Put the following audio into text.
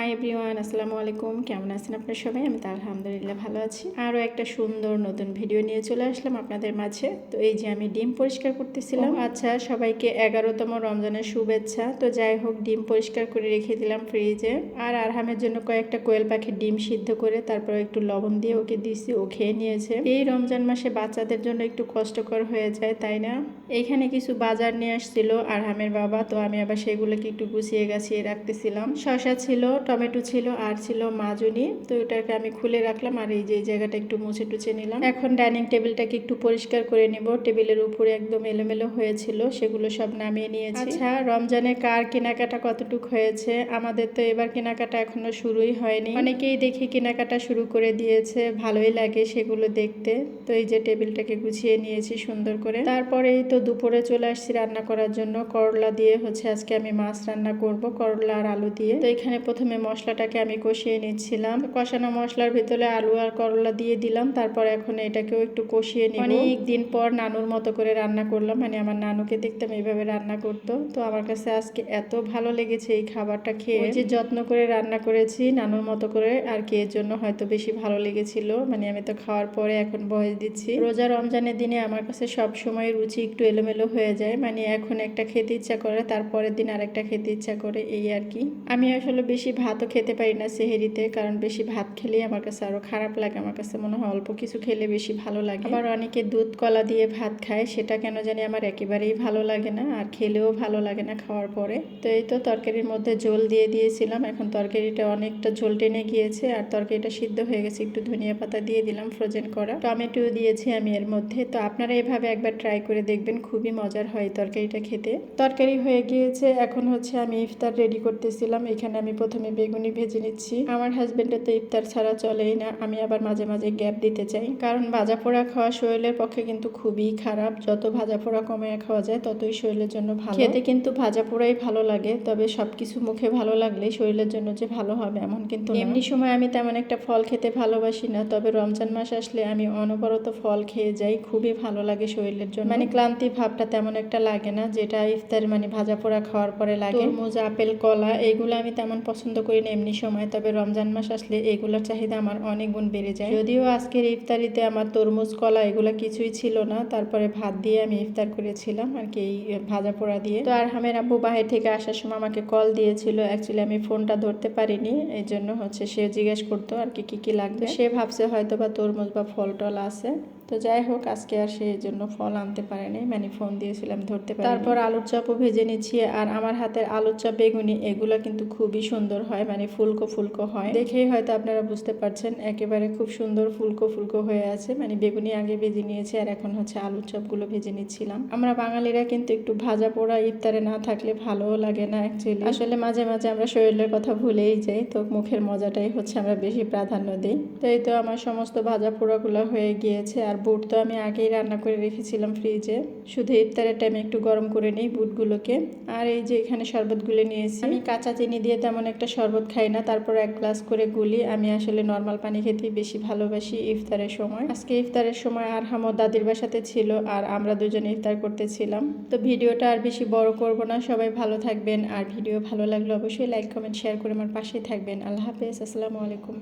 Hi everyone আসসালামু আলাইকুম। কেমন আছেন আপনারা সবাই? আমি তো আলহামদুলিল্লাহ ভালো আছি। আরও একটা সুন্দর নতুন ভিডিও নিয়ে চলে আসলাম আপনাদের মাঝে। তো এই যে আমি ডিম পরিষ্কার করতেছিলাম। আচ্ছা সবাইকে এগারোতম রমজানের শুভেচ্ছা। তো যাই হোক ডিম পরিষ্কার করে রেখে দিলাম ফ্রিজে আর আরহামের জন্য কয়েকটা কোয়েল পাখির ডিম সিদ্ধ করে তারপর একটু লবণ দিয়ে ওকে দিছি। ও খেয়ে নিয়েছে। এই রমজান মাসে বাচ্চাদের জন্য একটু কষ্টকর হয়ে যায় তাই না? এইখানে কিছু বাজার নিয়ে আসছিল আরহামের বাবা। তো আমি আবার সেগুলোকে একটু গুছিয়ে গাছিয়ে রাখতেছিলাম। শশা ছিল টমেটো ছিল আর ছিল মাজুনি তো ওটাকে আমি খুলে রাখলাম আর এই যে এই জায়গাটা একটু মুছে টুছে নিলাম। এখন ডাইনিং টেবিলটাকে একটু পরিষ্কার করে নিব। টেবিলের উপরে একদম এলোমেলো হয়েছিল সেগুলো সব নামিয়ে নিয়েছি। আচ্ছা। রমজানে কার কেনাকাটা কতটুক হয়েছে? আমাদের তো এবার কেনাকাটা এখনও শুরুই হয়নি। অনেকেই দেখি কেনাকাটা শুরু করে দিয়েছে ভালোই লাগে সেগুলো দেখতে। তো এই যে টেবিলটাকে গুছিয়ে নিয়েছি সুন্দর করে। তারপরেই তো দুপুরে চলে আসছি রান্না করার জন্য। করলা দিয়ে হচ্ছে আজকে আমি মাছ রান্না করব করলা আর আলু দিয়ে। তো এখানে প্রথমে মশলাটাকে আমি কষিয়ে নিচ্ছিলাম। কষানো মশলার ভিতরে আলু আর করলা দিয়ে দিলাম, তারপর এখন এটাকেও একটু কষিয়ে নিই অনেক দিন পর নানুর মতো করে রান্না করলাম মানে আমার নানুকে দেখতাম এইভাবে রান্না করতো। তো আমার কাছে আজকে এত ভালো লেগেছে এই খাবারটা খেয়ে। যে যত্ন করে রান্না করেছি নানুর মতো করে, আর কি এর জন্য হয়তো বেশি ভালো লেগেছিল। মানে আমি তো খাওয়ার পরে এখন বয়স দিচ্ছি। রোজা রমজানের দিনে আমার কাছে সব সময় রুচি একটু এলোমেলো হয়ে যায়। মানে এখন একটা খেতে ইচ্ছা করে, তারপরের দিন আরেকটা খেতে ইচ্ছা করে, এই আর কি। আমি আসলে বেশি ভাতও খেতে পারি না সেহেরিতে, কারণ বেশি ভাত খেলেই আমার কাছে আরও খারাপ লাগে। আমার কাছে মনে হয় অল্প কিছু খেলে বেশি ভালো লাগে। আবার অনেকে দুধ কলা দিয়ে ভাত খায়, সেটা কেন জানি আমার একেবারেই ভালো লাগে না, আর খেলেও ভালো লাগে না খাওয়ার পরে। তো এই তো তরকারির মধ্যে ঝোল দিয়ে দিয়েছিলাম, এখন তরকারিটা অনেকটা ঝোল টেনে গিয়েছে, আর তরকারিটা সিদ্ধ হয়ে গেছে, একটু ধনিয়া পাতা দিয়ে দিলাম ফ্রোজেন করা। টমেটো দিয়েছি আমি এর মধ্যে, তো আপনারা এভাবে একবার ট্রাই করে দেখবেন, খুবই মজার হয় তরকারিটা খেতে। তরকারি হয়ে গিয়েছে, এখন হচ্ছে আমি ইফতার রেডি করতেছিলাম, এখানে আমি প্রথমে বেগুনি ভেজে নিচ্ছি। আমার হাজবেন্ডের তো ইফতার ছাড়া চলেই না। আমি আবার মাঝে মাঝে গ্যাপ দিতে চাই। কারণ ভাজা পোড়া খাওয়া শরীরের পক্ষে কিন্তু খুবই খারাপ। যত ভাজা পোড়া কমে খাওয়া যায়, ততই শরীরের জন্য ভালো। খেতে কিন্তু ভাজা পোড়াই ভালো লাগে, তবে সবকিছু মুখে ভালো লাগলে শরীরের জন্য যে ভালো হবে এমন কিন্তু এমনি সময় আমি তেমন একটা ফল খেতে ভালোবাসি না, তবে রমজান মাস আসলে আমি অনবরত ফল খেয়ে যাই। খুবই ভালো লাগে শরীরের জন্য। মানে ক্লান্তি ভাবটা তেমন একটা লাগে না, যেটা ইফতার মানে ভাজা পোড়া খাওয়ার পরে লাগে। মোজা আপেল, কলা এইগুলো আমি তেমন পছন্দ করি না এমনি সময়, তবে রমজান মাস আসলে এগুলোর চাহিদা আমার অনেক গুণ বেড়ে যায়। যদিও আজকের ইফতারিতে আমার তরমুজ, কলা এগুলো কিছুই ছিল না, তারপরে ভাত দিয়ে আমি ইফতার করেছিলাম আর কি, এই ভাজা পোড়া দিয়ে। তো আর হামের আব্বু বাহির থেকে আসার সময় আমাকে কল দিয়েছিল অ্যাকচুয়ালি আমি ফোনটা ধরতে পারিনি, এই জন্য হচ্ছে সে জিজ্ঞেস করতো আর কি কি কি লাগবে। সে ভাবছে হয়তো বা তরমুজ বা ফল টল আছে। তো যাই হোক, আজকে আর সেই জন্য ফল আনতে পারেনি। মানে ফোন দিয়েছিলাম, ধরতে পারি তারপর আলুর চপও ভেজে নিচ্ছি, আর আমার হাতের আলুর চাপ, বেগুনি, এগুলো কিন্তু খুবই সুন্দর হয় মানে ফুলকো ফুলকো হয়। দেখেই হয়তো আপনারা বুঝতে পারছেন, একেবারে খুব সুন্দর ফুলকো ফুলকো হয়ে আছে। মানে বেগুনি আগে ভেজে নিয়েছি, আর এখন হচ্ছে আলুর চপগুলো ভেজে নিচ্ছিলাম। আমরা বাঙালিরা কিন্তু একটু ভাজা পোড়া ইফতারে না থাকলে ভালোও লাগে না অ্যাকচুয়ালি আসলে মাঝে মাঝে আমরা শরীরের কথা ভুলেই যাই, তো মুখের মজাটাই হচ্ছে আমরা বেশি প্রাধান্য দিই। তো এই তো আমার সমস্ত ভাজা পোড়াগুলো হয়ে গিয়েছে, আর বুট তো আমি আগেই রান্না করে রেখেছিলাম ফ্রিজে। শুধু ইফতারের টাইমে একটু গরম করে নিই বুটগুলোকে। আর এই যে এখানে শরবতগুলো নিয়েছি। আমি কাঁচা চিনি দিয়ে তেমন একটা শরবত খাই না, তারপর এক গ্লাস করে গুলি। আমি আসলে নর্মাল পানি খেতেই বেশি ভালোবাসি ইফতারের সময়। আজকে ইফতারের সময় আর হামো দাদির বাসাতে ছিল আর আমরা দুজনে ইফতার করতেছিলাম। তো ভিডিওটা আর বেশি বড় করব না, সবাই ভালো থাকবেন। আর ভিডিও ভালো লাগলে অবশ্যই লাইক কমেন্ট শেয়ার করে আমার পাশেই থাকবেন। আল্লাহ হাফেজ, আসসালামু আলাইকুম।